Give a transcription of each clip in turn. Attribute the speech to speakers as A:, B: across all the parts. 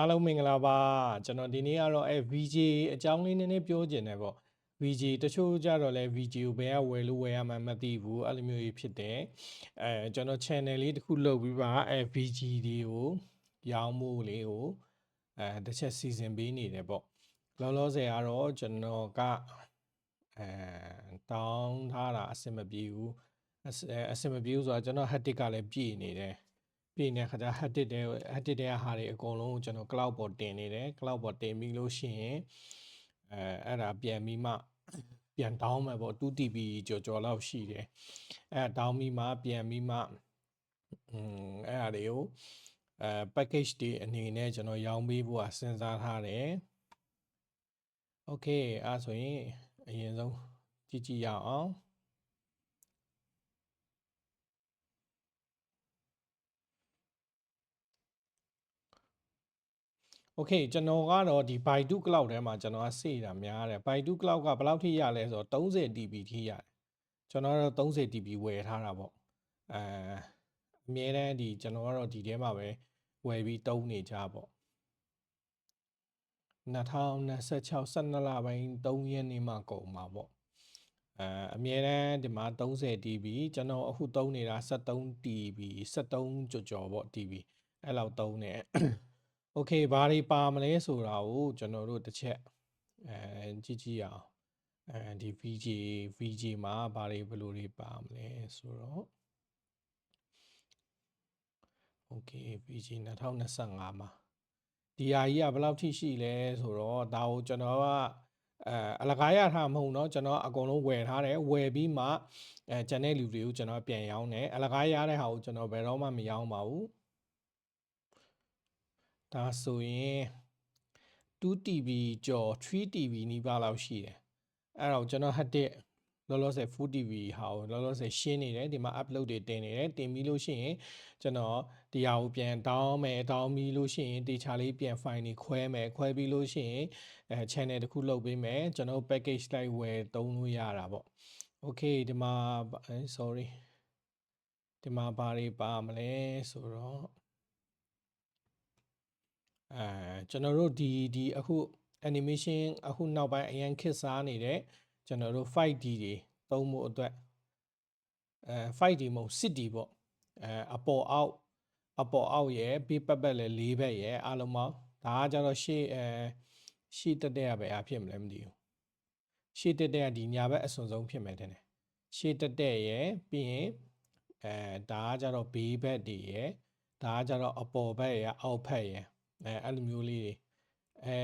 A: အားလုံးမင်္ဂလာပါကျွန်တော်ဒီနေ့ကတော့အဲ VJ အကြောင်းလေးနည်းနည်းပြောချင်တယ်ပေါ့ VJ တချို့ကြတော့လဲ VJ ကိုဘယ်ကဝယ်လို့ဝယ်ရမှန်းမသိဘူးအဲ့လိုမျိုးကြီးဖြစ်တယ်အဲကျွန်တော် channel လေးတစ်ခုလုပ်ပြီးပါအဲ VJ တွေကိုရောင်းဖို့လေးကိုအဲတစ်ချက်စီစဉ်ပေးနေတယ်ပေါ့လောလောဆယ်ကတော့ကျွန်တော်ကအဲတောင်းထားတာအဆင်မပြေဘူးအဆအဆင်မပြေဘူးဆိုတော့ကျွန်တော် hard disk ကလည်းပြည့်နေတယ် ပြည်နေတဲ့ခါကျ hard disk တဲ့ hard disk တဲ့ဟာတွေအကုန်လုံးကိုကျွန်တော် cloud ပေါ်တင်နေတယ် cloud ပေါ်တင်ပြီးလို့ရှိရင်အဲအဲ့ဒါပြန်ပြီးမှပြန်တောင်းမယ်ပေါ့ 2TB ကြော်ကြော်လောက်ရှိတယ်အဲတောင်းပြီးမှပြန်ပြီးမှอืมအဲ့ဒါတွေကိုအဲ package တွေအနေနဲ့ကျွန်တော်ရောင်းပေးဖို့စဉ်းစားထားတယ် okay အဲ့ဆိုရင်အရင်ဆုံးကြည့်ကြည့်ရအောင် Okay ကျွန်တော်ကတော့ဒီ Baidu Cloud ထဲမှာကျွန်တော်ကစေ့တာများတယ် Baidu Cloud ကဘယ်လောက်ထိရလဲဆိုတော့30 TB ထိရတယ်ကျွန်တော်ကတော့30 TB ဝယ်ထားတာပေါ့အဲအမြဲတမ်းဒီကျွန်တော်ကတော့ဒီထဲမှာပဲဝယ်ပြီးတုံးနေကြပေါ့2026 12လပိုင်း3ရက်နေ့မှကုန်မှာပေါ့အဲအမြဲတမ်းဒီမှာ30 TB ကျွန်တော်အခုတုံးနေတာ73 TB 73ကြော်ကြော်ပေါ့ TB အဲ့လောက်တုံးနေ โอเคဘာတွေပါမလဲဆိုတာကိုကျွန်တော်တို့တစ်ချက်အဲကြည့်ကြည့်ရအောင်အဲဒီ VJ VJ မှာဘာတွေဘယ်လိုတွေပါမလဲဆိုတော့โอเค VJ 2025မှာဒီဟာကြီးကဘယ်လောက်ထိရှိလဲဆိုတော့ဒါကိုကျွန်တော်ကအဲအလကားရထားမဟုတ်เนาะကျွန်တော်အကုန်လုံးဝယ်ထားတယ်ဝယ်ပြီးမှအဲကျန်တဲ့လူတွေကိုကျွန်တော်ပြန်ရောင်းတယ်အလကားရတဲ့ဟာကိုကျွန်တော်ဘယ်တော့မှမရောင်းပါဘူး ဒါဆိုရင် 2TB ကျော် 3TB နီးပါးလောက်ရှိတယ်အဲ့တော့ကျွန်တော်ဟတ်တဲ့လောလောဆယ် full TV ဟာကိုလောလောဆယ်ရှင်းနေတယ်ဒီမှာ upload တွေတင်နေတယ်တင်ပြီးလို့ရှိရင်ကျွန်တော်ဒီဟာကိုပြန်တောင်းမယ်တောင်းပြီးလို့ရှိရင်တေချာလေးပြန် file တွေခွဲမယ်ခွဲပြီးလို့ရှိရင်အဲ channel တစ်ခုလုပ်ပေးမယ်ကျွန်တော် package လိုက်ဝယ်သုံးလို့ရတာပေါ့ okay ဒီမှာ sorry ဒီမှာဘာတွေပါမလဲဆိုတော့ အဲကျွန်တော်တို့ဒီဒီအခု animation အခုနောက်ပိုင်းအရင်ခစ်စားနေတဲ့ကျွန်တော်တို့ 5D တွေသုံးဖို့အတွက်အဲ 5D မဟုတ် 6D ပေါ့အဲအပေါ်အောက်အပေါ်အောက်ရယ်ဘေးပတ်ပတ်လည်း၄ဘက်ရယ်အားလုံးပေါင်းဒါကကြတော့ရှေ့အဲရှေ့တက်တဲ့ကပဲအဖြစ်မလဲမသိဘူးရှေ့တက်တဲ့ကဒီညာဘက်အစွန်ဆုံးဖြစ်မယ်တဲ့ရှေ့တက်တဲ့ရယ်ပြီးရင်အဲဒါကကြတော့ဘေးဘက်တွေရယ်ဒါကကြတော့အပေါ်ဘက်ရယ်အောက်ဘက်ရယ် အဲအဲ့လိုမျိုးလေးတွေအဲ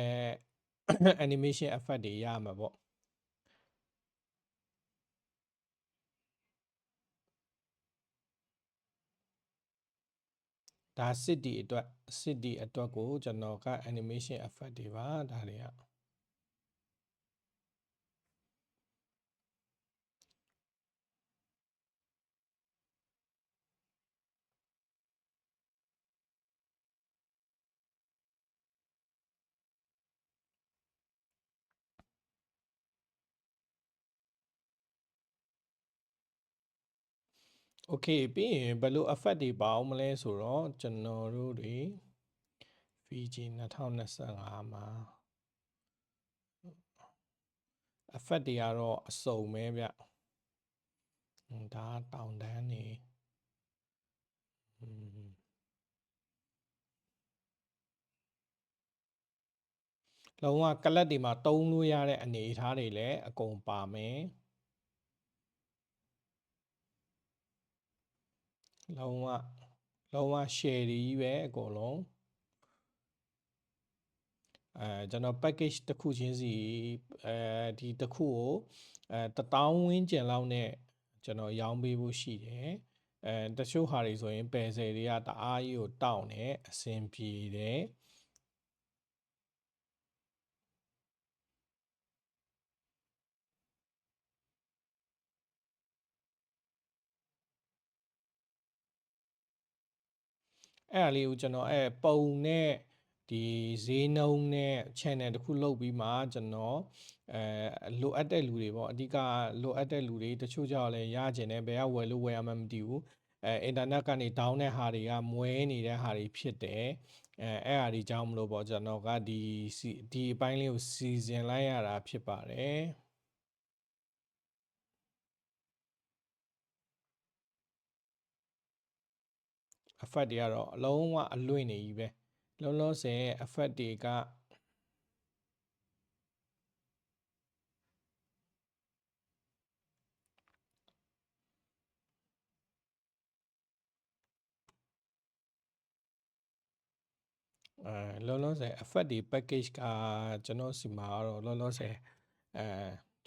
A: animation effect တွေရမှာပေါ့ဒါ city အတွက် city အတွက်ကိုကျွန်တော်က animation effect တွေပါဒါတွေက โอเคပြီးရင်ဘယ်လို effect တွေပါအောင်မလဲဆိုတော့ကျွန်တော်တို့တွေ VG 2025မှာ effect တွေကတော့အစုံပဲဗျဟွန်းဒါတောင်တန်းနေဟွန်းလုံးဝကလပ်တွေမှာတုံးလို့ရတဲ့အနေအထားတွေလည်းအကုန်ပါမယ် လုံးဝလုံးဝ share တွေကြီးပဲအကုန်လုံးအဲကျွန်တော် package တစ်ခုချင်းစီအဲဒီတစ်ခုကိုအဲတထောင်ဝန်းကျင်လောက်နဲ့ကျွန်တော်ရောင်းပေးဖို့ရှိတယ်အဲတချို့ဟာတွေဆိုရင်ပယ်ဆယ်တွေကတအားကြီးကိုတောင့်တယ်အဆင်ပြေတယ် အဲ့အလေးကိုကျွန်တော်အဲပုံနဲ့ဒီဈေးနှုန်းနဲ့ channel တစ်ခုလုပ်ပြီးမှကျွန်တော်အဲလိုအပ်တဲ့လူတွေပေါ့အဓိကလိုအပ်တဲ့လူတွေတချို့ကြောင့်လည်းရကျင်တယ်ဘယ်ကဝယ်လို့ဝယ်ရမှမသိဘူးအဲအင်တာနက်ကနေ down တဲ့ဟာတွေကမွဲနေတဲ့ဟာတွေဖြစ်တယ်အဲအဲ့အရာဒီကြောင့်မလို့ပေါ့ကျွန်တော်ကဒီစီဒီအပိုင်းလေးကိုစီစဉ်လိုက်ရတာဖြစ်ပါတယ် effect တွေကတော့အလုံးဝအလွင့်နေကြီးပဲလုံးလုံးဆယ် effect တွေကအဲလုံးလုံးဆယ် effect တွေ package ကကျွန်တော်စီမှာကတော့လုံးလုံးဆယ်အဲ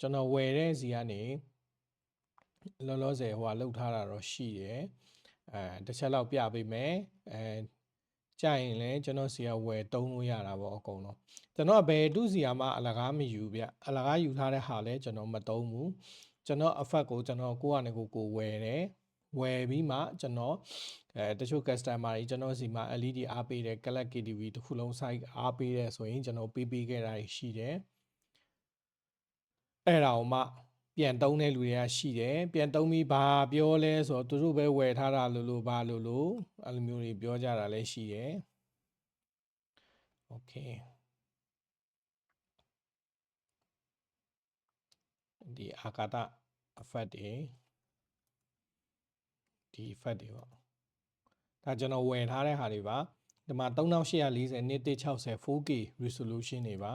A: ကျွန်တော်ဝယ်တဲ့စီကနေလောလောဆယ်ဟိုကလောက်ထားတာတော့ရှိတယ် အဲတစ်ချက်လောက်ပြပေးမယ်အဲကြရင်လည်းကျွန်တော်စီကဝယ်တုံးလို့ရတာပေါ့အကုန်လုံးကျွန်တော်ကဘယ်တူစီယာမှအလကားမယူဗျအလကားယူထားတဲ့ဟာလည်းကျွန်တော်မတုံးဘူးကျွန်တော် effect ကိုကျွန်တော်ကိုယ့်အနေကိုကိုဝယ်တယ်ဝယ်ပြီးမှကျွန်တော်အဲတချို့ customer တွေကျွန်တော်စီမှာ LED အားပေးတယ် Color KTV တစ်ခုလုံး site အားပေးတယ်ဆိုရင်ကျွန်တော်ပေးပေးခဲ့တာရှိတယ်အဲ့ဒါကိုမှ ပြန်တုံးတဲ့လူတွေကရှိတယ်ပြန်တုံးပြီးဘာပြောလဲဆိုတော့သူတို့ပဲဝယ်ထားတာလို့လို့ဘာလို့လို့အဲ့လိုမျိုးတွေပြောကြတာလည်းရှိတယ်โอเคဒီအာကာသ effect တွေဒီ effect တွေပေါ့ဒါကျွန်တော်ဝယ်ထားတဲ့ဟာတွေပါဒီမှာ3840နှစ်160 4K resolution တွေပါ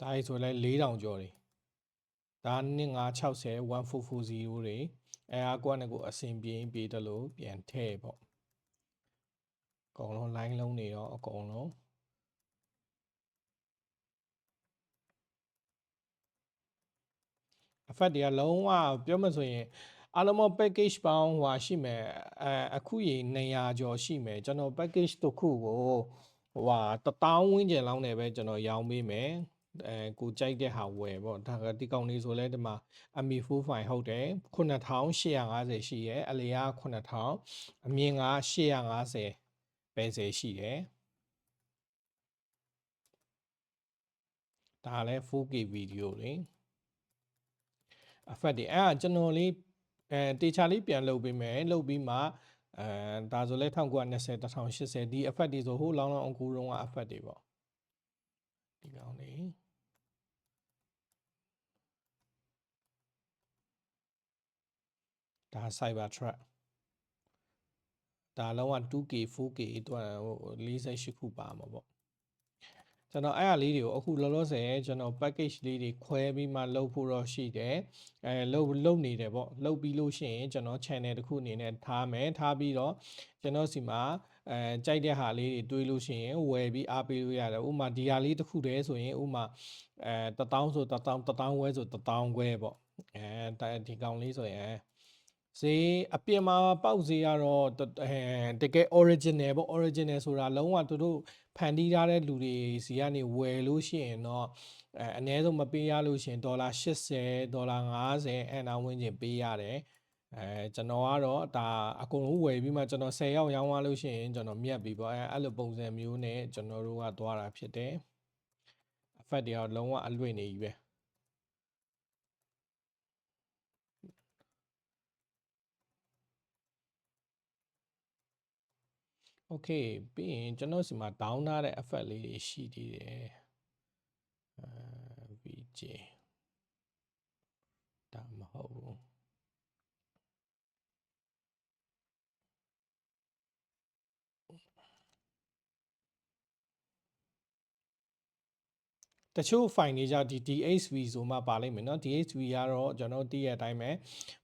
A: ဒါကြီးဆိုလဲ4000ကျော်တွေ ဒါ2560 1440တွေအဲအားကွက်နဲ့ကိုအဆင်ပြေရင်ပြေတယ်လို့ပြန်ထည့်ပေါ့အကုန်လုံး line လုံးတွေတော့အကုန်လုံး effect တွေကလုံးဝပြောမှဆိုရင်အားလုံး package ပေါင်းဟွာရှိမယ်အဲအခုရေ200ကျော်ရှိမယ်ကျွန်တော် package တစ်ခုကိုဟွာ1000ဝန်းကျင်လောက်နဲ့ပဲကျွန်တော်ရောင်းပေးမယ် အဲကိုကြိုက်တဲ့ဟာဝယ်ပေါ့ဒါကဒီကောင်လေးဆိုလဲဒီမှာ ME4 file ဟုတ်တယ်9850ရှိရဲအလျား9000အမြင့်က850ပဲစေရှိတယ်ဒါလည်း 4K ဗီဒီယိုတွေ effect တွေအဲ့ဒါကျွန်တော်လေးအဲတေချာလေးပြန်လုပ်ပေးမယ်လုပ်ပြီးမှအဲဒါဆိုလဲ1920 1080ဒီ effect တွေဆိုဟိုလောင်းလောင်းအကူတုံးက effect တွေပေါ့ဒီကောင်လေး ဒါ cyber truck ဒါလုံးဝ 2K 4K တွက်ဟို48ခုပါမှာပေါ့ကျွန်တော်အဲ့အလေးတွေကိုအခုလောလောဆယ်ကျွန်တော် package လေးတွေခွဲပြီးမှလုပ်ဖို့တော့ရှိတယ်အဲလုပ်လုပ်နေတယ်ပေါ့လုပ်ပြီးလို့ရှိရင်ကျွန်တော် channel တစ်ခုအနေနဲ့ထားမယ်ထားပြီးတော့ကျွန်တော်စီမှာအဲကြိုက်တဲ့ဟာလေးတွေတွေးလို့ရှိရင်ဝယ်ပြီးအားပေးလို့ရတယ်ဥမာဒီဟာလေးတစ်ခုတည်းဆိုရင်ဥမာအဲ1000ဆို1000 1000ဝဲဆို1000ခွဲပေါ့အဲဒီကောင်လေးဆိုရင် ဈေးအပြင်မှာပေါက်ဈေးကတော့အဲတကယ် original ပေါ့ original ဆိုတာလုံးဝသူတို့ဖန်တီးထားတဲ့လူတွေစီကနေဝယ်လို့ရှိရင်တော့အဲအနည်းဆုံးမပေးရလို့ရှိရင်ဒေါ်လာ80ဒေါ်လာ90အဲ့နာဝန်းကျင်ပေးရတယ်အဲကျွန်တော်ကတော့ဒါအကုန်လုံးဝယ်ပြီးမှကျွန်တော်10ရောက်ရောင်းသွားလို့ရှိရင်ကျွန်တော်မြတ်ပြီပေါ့အဲအဲ့လိုပုံစံမျိုးနဲ့ကျွန်တော်တို့ကသွားတာဖြစ်တယ် effect တွေကတော့လုံးဝအလွင့်နေကြီးပဲ โอเคပြီးရင်ကျွန်တော်စီမှာ down ထားတဲ့ effect လေးတွေရှိသေးတယ်အဲ VJ ဒါမဟုတ်ဘူး တချို့ file တွေကြဒီ DHV ဆိုမှပါလိမ့်မယ်เนาะ DHV ကတော့ကျွန်တော်သိရတဲ့အတိုင်းပဲ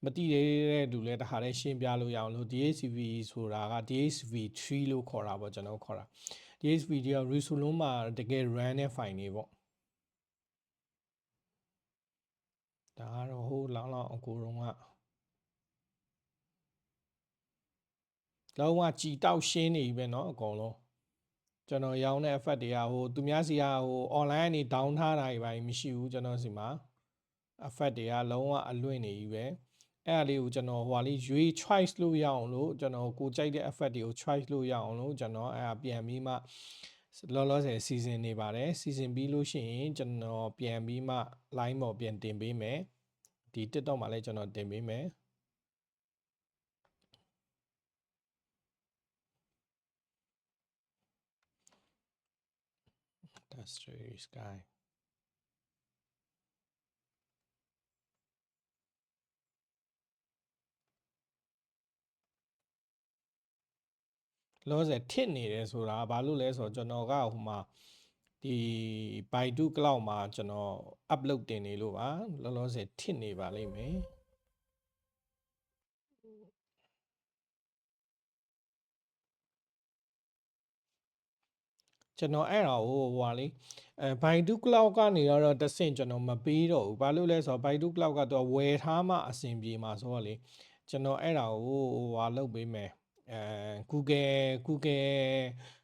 A: မသိသေးတဲ့လူလည်းတခါလေးရှင်းပြလို့ရအောင်လို့ DHV ဆိုတာက DHV3 လို့ခေါ်တာပေါ့ကျွန်တော်ခေါ်တာ DHV တွေက Resolve မှာတကယ် run တဲ့ file တွေပေါ့ဒါကတော့ဟိုလောင်းလောင်းအကိုတော့ကလုံးဝကြည်တောက်ရှင်းနေပြီပဲเนาะအကုန်လုံး ကျွန်တော်ရောင်းတဲ့ effect တွေကဟိုသူများစီကဟို online ကနေ down ထားတာတွေပါမရှိဘူးကျွန်တော်စီမှာ effect တွေကလုံးဝအလွင့်နေကြီးပဲအဲ့အလေးကိုကျွန်တော်ဟိုဟာလေးရွေး choice လို့ရအောင်လို့ကျွန်တော်ကိုကြိုက်တဲ့ effect တွေကို choice လို့ရအောင်လို့ကျွန်တော်အဲ့အပြန်ပြီးမှလောလောဆယ်စီစဉ်နေပါတယ်စီစဉ်ပြီးလို့ရှိရင်ကျွန်တော်ပြန်ပြီးမှ line ပေါ်ပြန်တင်ပေးမယ်ဒီ TikTok မှာလည်းကျွန်တော်တင်ပေးမယ် Starry Sky လောဆယ်ထစ်နေတယ်ဆိုတာဘာလို့လဲဆိုတော့ကျွန်တော်ကဟိုမှာဒီ Baidu Cloud မှာကျွန်တော် upload တင်နေလို့ပါလောလောဆယ်ထစ်နေပါလိမ့်မယ် ကျွန်တော်အဲ့ဒါကိုဟိုဟာလေအဲ Baidu Cloud ကနေတော့တဆင့်ကျွန်တော်မပေးတော့ဘူးဘာလို့လဲဆိုတော့ Baidu Cloud ကတော့ဝယ်ထားမှအဆင်ပြေမှာဆိုတော့လေကျွန်တော်အဲ့ဒါကိုဟိုဟာလုပ်ပေးမယ်အဲ Google Google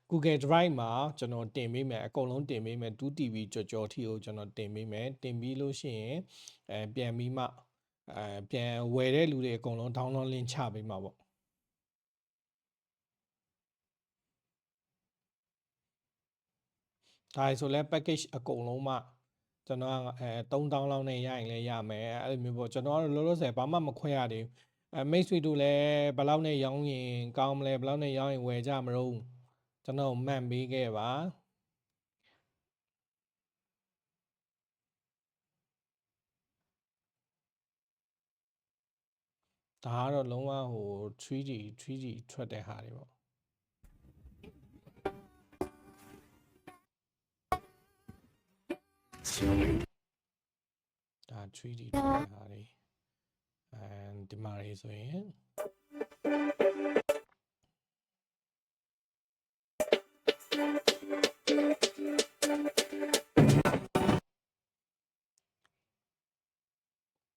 A: Google Drive မှာကျွန်တော်တင်ပေးမယ်အကုန်လုံးတင်ပေးမယ် 2TV ကြော်ကြော်ထီကိုကျွန်တော်တင်ပေးမယ်တင်ပြီးလို့ရှိရင်အဲပြန်ပြီးမှအဲပြန်ဝယ်တဲ့လူတွေအကုန်လုံး download link ချပေးမှာပေါ့ ဒါဆိုလဲ package အကုန်လုံးမှကျွန်တော်ကအဲ3000လောက်နဲ့ရရင်လည်းရမယ်အဲ့လိုမျိုးပေါ့ကျွန်တော်ကတော့လောလောဆယ်ဘာမှမခွဲရသေးဘူးအဲမိတ်ဆွေတို့လည်းဘယ်လောက်နဲ့ရောင်းရင်ကောင်းမလဲဘယ်လောက်နဲ့ရောင်းရင်ဝယ်ကြမလို့ကျွန်တော်မှန်ပေးခဲ့ပါဒါကတော့လုံးဝဟို 3D 3D ထွက်တဲ့ဟာတွေပေါ့ ဒါ 3D ထွက်တဲ့ဟာတွေအဲဒီမှာတွေဆိုရင်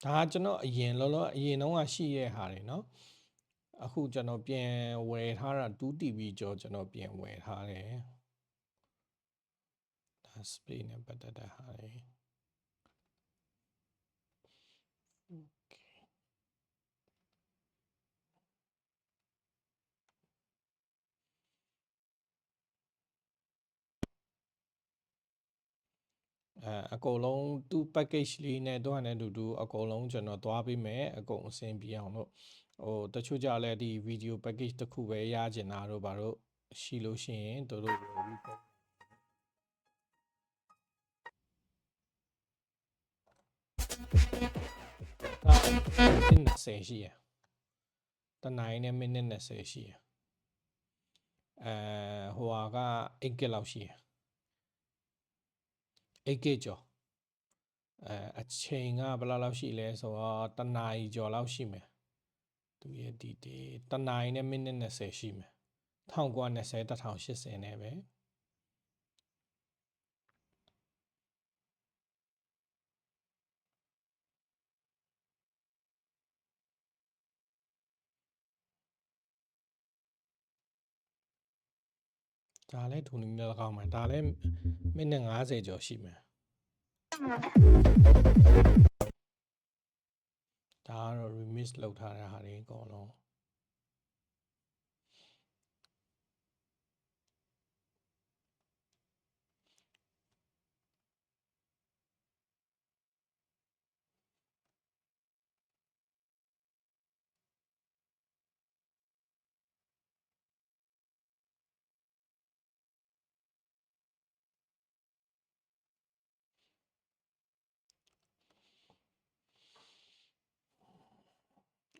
A: ဒါကကျွန်တော်အရင်လောလောအရင်တုန်းကရှိရဲ့ဟာတွေเนาะအခုကျွန်တော်ပြန်ဝယ်ထားတာ 2TV ကျော်ကျွန်တော်ပြန်ဝယ်ထားတယ် ဒါ display နဲ့ပတ်သက်တဲ့ဟာတွေအဲအကုန်လုံးသူ package လေးနဲ့တော့နဲ့တူတူအကုန်လုံးကျွန်တော်သွားပေးမယ်အကုန်အဆင်ပြေအောင်လို့ဟိုတချို့ကြလဲဒီ video package တစ်ခုပဲရကျင်တာတို့ဘာလို့ရှိလို့ရှိရင်တို့တို့ မိနစ်20ရှိရတနိုင်နဲ့မိနစ်20ရှိရအဲဟိုဟာက8 GB လောက်ရှိရ8 GB ကျော်အဲအချိန်ကဘယ်လောက်လောက်ရှိလဲဆိုတော့တနာရီကျော်လောက်ရှိမယ်သူရဲ့ဒီဒီတနာရီနဲ့မိနစ်20ရှိမယ်1920 1080နဲ့ပဲ ဒါလည်းဒူနီနဲ့ကောင်းမယ်ဒါလည်းမိနစ်90ကျော်ရှိမယ်ဒါကတော့ remix လောက်ထားတဲ့ဟာတွေအကုန်လုံး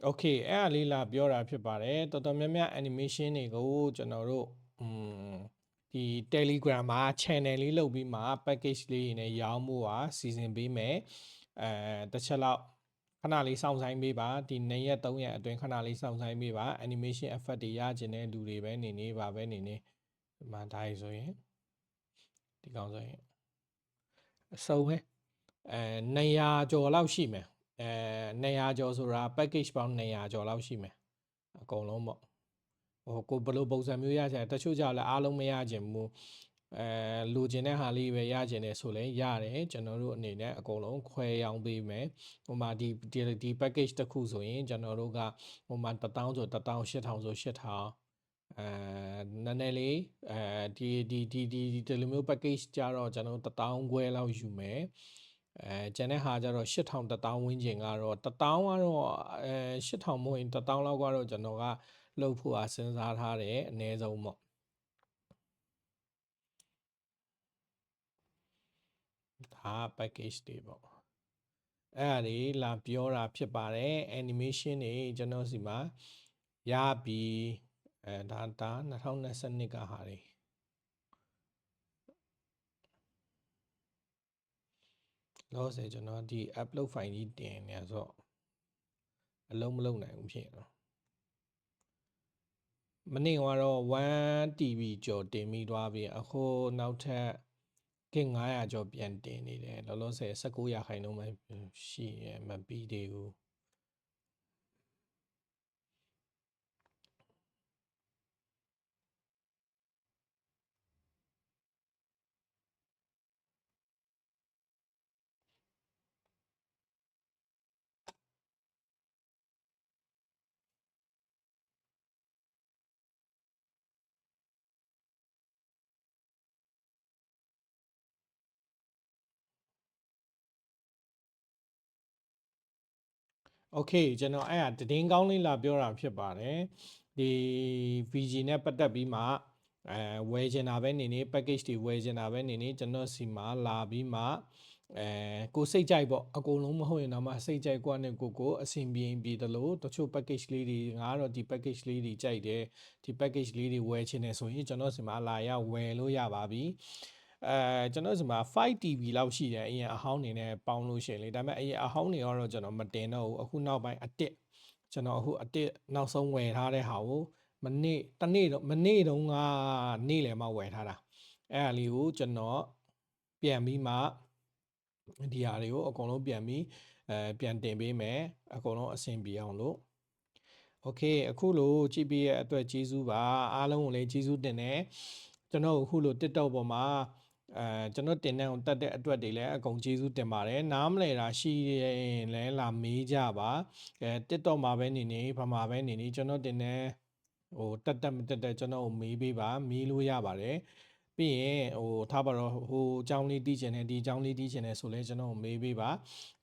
A: โอเคအဲ့အလေးလာပြောတာဖြစ်ပါတယ်တော်တော်များများ animation တွေကိုကျွန်တော်တို့อืมဒီ Telegram မှာ channel လေးလုပ်ပြီးမှ package လေးနဲ့ရောင်းမှုอ่ะစီစဉ်ပေးမယ်အဲတစ်ချက်လောက်ခဏလေးစောင့်ဆိုင်ပေးပါဒီ2ရက်3ရက်အတွင်းခဏလေးစောင့်ဆိုင်ပေးပါ animation effect တွေရကျင်တဲ့လူတွေပဲနေနေပါပဲနေနေဒီမှာဒါရဆိုရင်ဒီကောင်ဆိုရင်အစုံပဲအဲ200ကျော်လောက်ရှိမယ် အဲ200ကျော်ဆိုတာ package ပေါင်း200ကျော်လောက်ရှိမယ်အကုန်လုံးပေါ့ဟိုကိုဘယ်လိုပုံစံမျိုးရချင်တချို့ကြောက်လဲအားလုံးမရချင်ဘူးအဲလိုချင်တဲ့ဟာလေးပဲရချင်တယ်ဆိုလဲရတယ်ကျွန်တော်တို့အနေနဲ့အကုန်လုံးခွဲရောင်းပေးမယ်ဟိုမှာဒီဒီ package တစ်ခုဆိုရင်ကျွန်တော်တို့ကဟိုမှာ1000ဆို1000 8000ဆို8000အဲနည်းနည်းလေးအဲဒီဒီဒီဒီဒီလိုမျိုး package ကြတော့ကျွန်တော်တို့1000ခွဲလောက်ယူမယ် အဲကျန်တဲ့ဟာကျတော့8000 1000ဝန်းကျင်ကတော့1000ကတော့အဲ8000မဟုတ်ရင်1000လောက်ကတော့ကျွန်တော်ကလှုပ်ဖို့အားစဉ်းစားထားတယ်အနည်းဆုံးပေါ့ဒါ package တွေပေါ့အဲ့ဒါတွေလာပြောတာဖြစ်ပါတယ် animation တွေကျွန်တော်စီမှာရပြီအဲဒါဒါ2022ကဟာတွေ လောဆယ်ကျွန်တော်ဒီ upload file ကြီးတင်နေဆိုတော့အလုံးမလုံးနိုင်ဘူးဖြစ်တော့မနေ့ကတော့1 TB ကျော်တင်ပြီးသွားပြီအခုနောက်ထပ်က900ကျော်ပြန်တင်နေတယ်လောလောဆယ်19ရာခိုင်နှုန်းမှရှိရမပြီးသေးဘူး โอเคကျွန်တော်အဲ့ဒါတည်င်းကောင်းလေးလာပြောတာဖြစ်ပါတယ်ဒီ VG နဲ့ပတ်သက်ပြီးမှအဲဝယ်ချင်တာပဲနေနေ package တွေဝယ်ချင်တာပဲနေနေကျွန်တော်စီမှာလာပြီးမှအဲကိုစိတ်ကြိုက်ပေါ့အကုန်လုံးမဟုတ်ရင်တော့မှစိတ်ကြိုက်ကွာနဲ့ကိုကိုအဆင်ပြေပြေတယ်လို့တချို့ package လေးတွေငါကတော့ဒီ package လေးတွေကြိုက်တယ်ဒီ package လေးတွေဝယ်ချင်တယ်ဆိုရင်ကျွန်တော်စီမှာလာရဝယ်လို့ရပါပြီ အဲကျွန်တော်ဒီမှာ 5TB လောက်ရှိတယ်အရင်အဟောင်းနေနဲ့ပေါင်းလို့ရှိရင်လေဒါပေမဲ့အရင်အဟောင်းနေရောတော့ကျွန်တော်မတင်တော့ဘူးအခုနောက်ပိုင်းအတစ်ကျွန်တော်အခုအတစ်နောက်ဆုံးဝယ်ထားတဲ့ဟာကိုမနေ့တနေ့တော့မနေ့တုန်းကနေ့လယ်မှဝယ်ထားတာအဲ့ဒါလေးကိုကျွန်တော်ပြန်ပြီးမှဒီဟာတွေကိုအကုန်လုံးပြန်ပြီးအဲပြန်တင်ပေးမယ်အကုန်လုံးအဆင်ပြေအောင်လို့ Okay အခုလို့ GP ရဲ့အတွက်ကျေးဇူးပါအားလုံးကိုလည်းကျေးဇူးတင်တယ်ကျွန်တော်အခုလို့ TikTok ပေါ်မှာ အဲကျွန်တော်တင်တဲ့အောင်တက်တဲ့အတွက်တွေလည်းအကုန်ကျေးဇူးတင်ပါတယ်နားမလဲတာရှိရင်လည်းလာမေးကြပါအဲ TikTok မှာပဲနေနေဘာမှာပဲနေနေကျွန်တော်တင်တဲ့ဟိုတက်တက်မတက်တက်ကျွန်တော်ကိုမေးပေးပါမေးလို့ရပါတယ်ပြီးရင်ဟိုထားပါတော့ဟိုအကြောင်းလေးတီးချင်တယ်ဒီအကြောင်းလေးတီးချင်တယ်ဆိုလဲကျွန်တော်မေးပေးပါ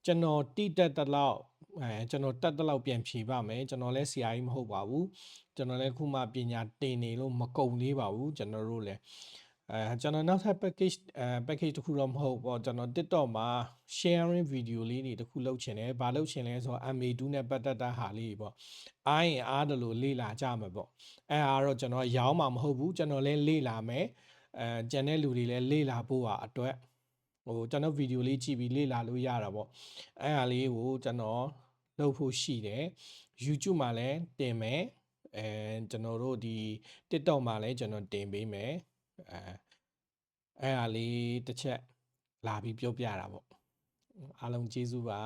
A: ကျွန်တော်တိတက်တလောက်အဲကျွန်တော်တက်တလောက်ပြန်ဖြေပါမယ်ကျွန်တော်လည်းဆရာကြီးမဟုတ်ပါဘူးကျွန်တော်လည်းခုမှပညာတင်နေလို့မကုန်သေးပါဘူးကျွန်တော်တို့လည်း အဲကျွန်တော်နောက်ထပ် package အဲ package တခုတော့မဟုတ်ပေါ့ကျွန်တော် TikTok မှာ sharing video လေးတွေတခုလုပ်ချင်တယ်ဘာလုပ်ချင်လဲဆိုတော့ MA2 နဲ့ပတ်သက်တဲ့ဟာလေးပေါ့အားရင်အားတယ်လို့လေ့လာကြမှာပေါ့အဲအားတော့ကျွန်တော်ရောင်းမှာမဟုတ်ဘူးကျွန်တော်လည်းလေ့လာမယ်အဲကျန်တဲ့လူတွေလည်းလေ့လာဖို့ဟာအတွက်ဟိုကျွန်တော်ဗီဒီယိုလေးကြည့်ပြီးလေ့လာလို့ရတာပေါ့အဲအားလေးကိုကျွန်တော်လုပ်ဖို့ရှိတယ် YouTube မှာလည်းတင်မယ်အဲကျွန်တော်တို့ဒီ TikTok မှာလည်းကျွန်တော်တင်ပေးမယ် အဲအဲ့အားလေးတစ်ချက်လာပြီးပြောပြတာပေါ့အားလုံးကျေးဇူးပါ